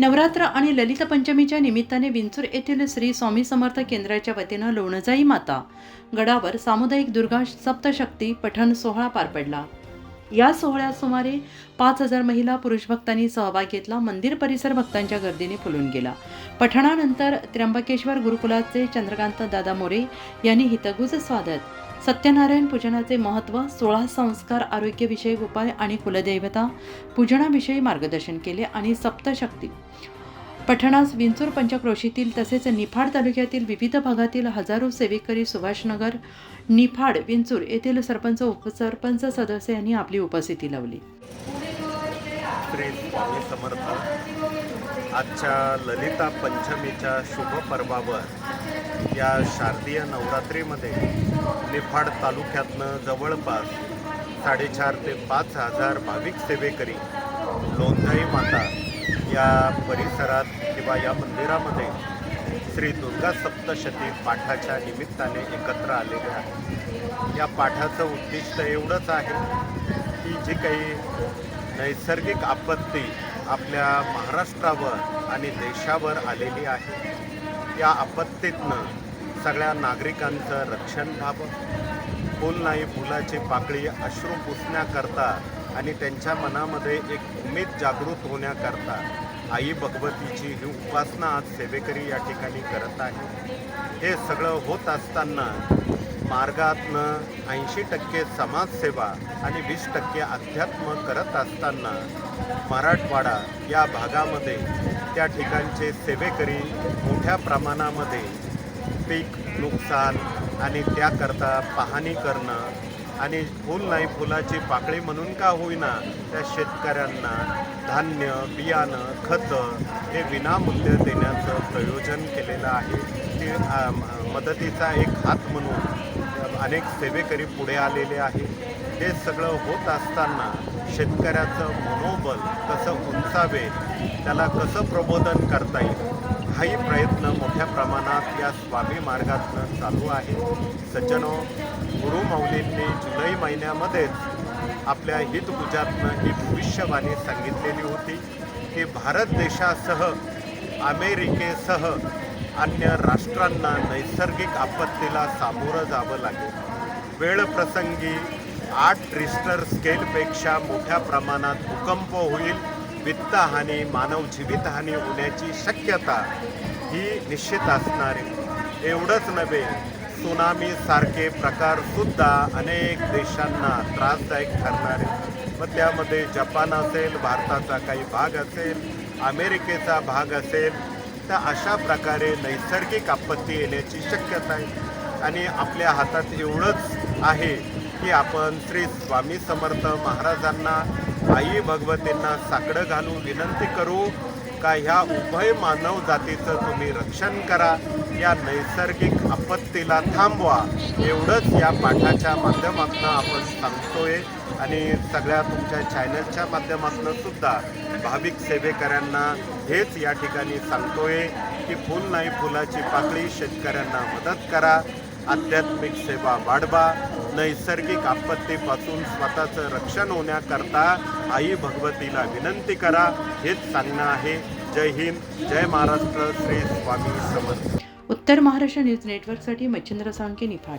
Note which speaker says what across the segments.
Speaker 1: नवरात्र आणि ललित पंचमीच्या निमित्ताने विंचूर येथील श्री स्वामी समर्थ केंद्राच्या वतीनं लोणजाई माता गडावर सामुदायिक दुर्गा सप्तशक्ती पठण सोहळा पार पडला. या सोहळ्यात सुमारे पाच हजार महिला पुरुष भक्तांनी सहभाग घेतला मंदिर परिसर भक्तांच्या गर्दीने फुलून गेला. पठणानंतर त्र्यंबकेश्वर गुरुकुलाचे चंद्रकांत दादा मोरे यांनी हितगुज स्वागत. सत्यनारायण पूजनाचे महत्त्व सोळा संस्कार आरोग्यविषयक उपाय आणि कुलदैवता पूजनाविषयी मार्गदर्शन केले आणि सप्तशक्ती. पठणास विंचूर पंचक्रोशीतील तसेच निफाड तालुक्यातील विविध भागातील हजारो सेवेकरी सुभाषनगर निफाड विंचूर येथील सरपंच उपसरपंच सदस्य यांनी आपली उपस्थिती लावली.
Speaker 2: आजच्या ललिता पंचमीच्या शुभ पर्वावर या शारदीय नवरात्रीमध्ये निफाड तालुक्यातनं जवळपास साडेचार ते पाच हजार भाविक सेवेकरी लोंधाई माता या परिसरात किंवा या मंदिरामध्ये श्री दुर्गा सप्तशती पाठाच्या निमित्ताने एकत्र आलेले आहे या पाठाचं उद्दिष्ट एवढंच आहे की जी काही नैसर्गिक आपत्ती आपल्या महाराष्ट्रावर आणि देशावर आलेली आहे. या आपत्तीतनं सगळ्या नागरिकांचं रक्षण व्हावं. फुल नाही फुलाची पाकळी अश्रू पुसण्याकरता आणि त्यांच्या मनामध्ये एक उमेद जागृत होण्याकरता आई भगवतीची ही उपासना आज सेवेकरी या ठिकाणी करत आहे. हे सगळं होत असताना मार्गातनं ऐंशी टक्के समाजसेवा आणि वीस टक्के अध्यात्म करत असताना मराठवाडा या भागामध्ये त्या ठिकाणचे सेवेकरी मोठ्या प्रमाणामध्ये पीक नुकसान आणि त्याकरता पाहणी करणं आणि फुल नाही फुलाची पाकळी म्हणून का होईना त्या शेतकऱ्यांना धान्य बियाणं खतं हे विनामूल्य देण्याचं प्रयोजन केलेलं आहे. ते मदतीचा एक हात म्हणून अनेक सेवेकरी पुढे आलेले आहे हे सगळं होत असताना शेतकऱ्याचं मनोबल कसं उंचावे त्याला कसं प्रबोधन करता येईल हाही प्रयत्न मोठ्या प्रमाणात या स्वामी मार्गातनं चालू आहे. सज्जनो गुरुमौलींनी जुलै महिन्यामध्येच आपल्या हितगुजातनं ही भविष्यवाणी सांगितलेली होती की भारत देशासह अमेरिकेसह अन्य राष्ट्रांना नैसर्गिक आपत्तीला सामोरं जावं लागेल. वेळ प्रसंगी आठ रिस्टर स्केलपेक्षा मोठ्या प्रमाणात भूकंप होईल वित्तहानी मानव जीवितहानी होण्याची शक्यता ही निश्चित असणारी. एवढंच नव्हे सुनामी सारखे प्रकार सुद्धा अनेक देशांना त्रासदायक ठरणारे. मग त्यामध्ये जपान असेल भारताचा काही भाग असेल अमेरिकेचा भाग असेल तर अशा प्रकारे नैसर्गिक आपत्ती येण्याची शक्यता आहे. आणि आपल्या हातात एवढंच आहे की आपण श्री स्वामी समर्थ महाराजांना आई भगवतींना साकडं घालू विनंती करू का ह्या उभय मानव जातीचं तुम्ही रक्षण करा या नैसर्गिक आपत्तीला थांबवा. एवढंच या पाठाच्या माध्यमातून आपण सांगतोय आणि सगळ्या तुमच्या चॅनलच्या माध्यमातून सुद्धा भाविक सेवेकऱ्यांना हेच या ठिकाणी सांगतोय की फुल नाही फुलाची पाकळी शेतकऱ्यांना मदत करा आध्यात्मिक सेवा वाढवा. नैसर्गिक आपत्तीपासून स्वतःचं रक्षण होण्याकरता आई भगवतीला विनंती करा. हेच सांगणं आहे. जय हिंद. जय महाराष्ट्र. श्री स्वामी समर्थ.
Speaker 1: उत्तर महाराष्ट्र न्यूज नेटवर्कसाठी Machhindra Salunke Niphad.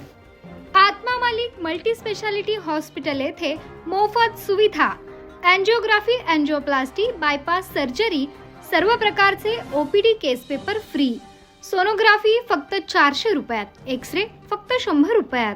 Speaker 3: Atma Malik multi speciality hospital येथे मोफत सुविधा. अँजिओग्राफी अँजिओप्लास्टी बायपास सर्जरी सर्व प्रकारचे OPD case paper free. Sonography फक्त चारशे रुपयात. एक्स रे फक्त शंभर रुपयात.